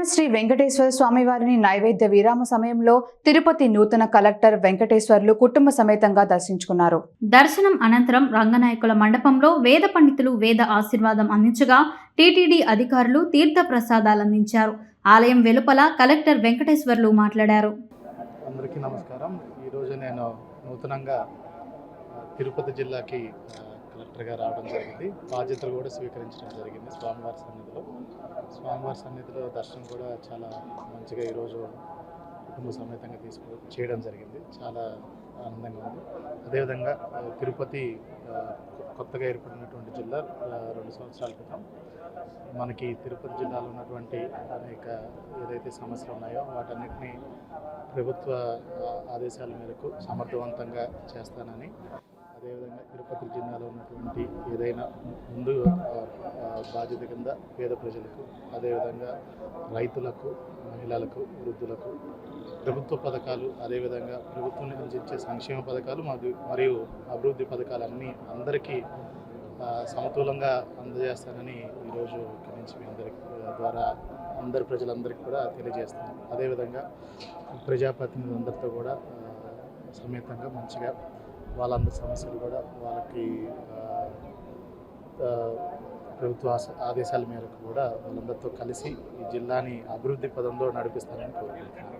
తిరుమల శ్రీ వెంకటేశ్వర స్వామి వారిని నైవేద్య విరామ సమయంలో తిరుపతి నూతన కలెక్టర్ వెంకటేశ్వర్లు కుటుంబ సమేతంగా దర్శించుకున్నారు. దర్శనం అనంతరం రంగనాయకుల మండపంలో వేద పండితులు వేద ఆశీర్వాదం అందించగా టీటీడీ అధికారులు తీర్థ ప్రసాదాలు అందించారు. ఆలయం వెలుపల కలెక్టర్ వెంకటేశ్వర్లు మాట్లాడారు. అందరికీ నమస్కారం. ఈరోజు నేను నూతనంగా తిరుపతి జిల్లాకి కలెక్టర్గా రావడం జరిగింది. బాధ్యతలు కూడా స్వీకరించడం జరిగింది స్వామివారి సన్నిధిలో. స్వామివారి సన్నిధిలో దర్శనం కూడా చాలా మంచిగా ఈరోజు కుటుంబ సమేతంగా తీసుకో చేయడం జరిగింది. చాలా ఆనందంగా ఉంది. అదేవిధంగా తిరుపతి కొత్తగా ఏర్పడినటువంటి జిల్లా రెండు సంవత్సరాల క్రితం మనకి తిరుపతి జిల్లాలో ఉన్నటువంటి అనేక ఏదైతే సమస్యలు ఉన్నాయో వాటన్నిటిని ప్రభుత్వ ఆదేశాల మేరకు సమర్థవంతంగా చేస్తానని అదేవిధంగా తిరుపతి జిల్లాలో ఉన్నటువంటి ఏదైనా ముందు బాధ్యత కింద పేద ప్రజలకు అదేవిధంగా రైతులకు మహిళలకు వృద్ధులకు ప్రభుత్వ పథకాలు అదేవిధంగా ప్రభుత్వం అందించే సంక్షేమ పథకాలు మరియు మరియు అభివృద్ధి పథకాలన్నీ అందరికీ సమతులంగా సమతూలంగా అందజేస్తానని ఈరోజు ఇక్కడి నుంచి మీ అందరి ద్వారా అందరి ప్రజలందరికీ కూడా తెలియజేస్తాను అదేవిధంగా ప్రజాప్రతినిధులందరితో కూడా సమేతంగా మంచిగా వాళ్ళందరి సమస్యలు కూడా వాళ్ళకి ప్రభుత్వ ఆదేశాల మేరకు కూడా వాళ్ళందరితో కలిసి ఈ జిల్లాని అభివృద్ధి పదంలో నడిపిస్తానని కోరుకుంటున్నాను.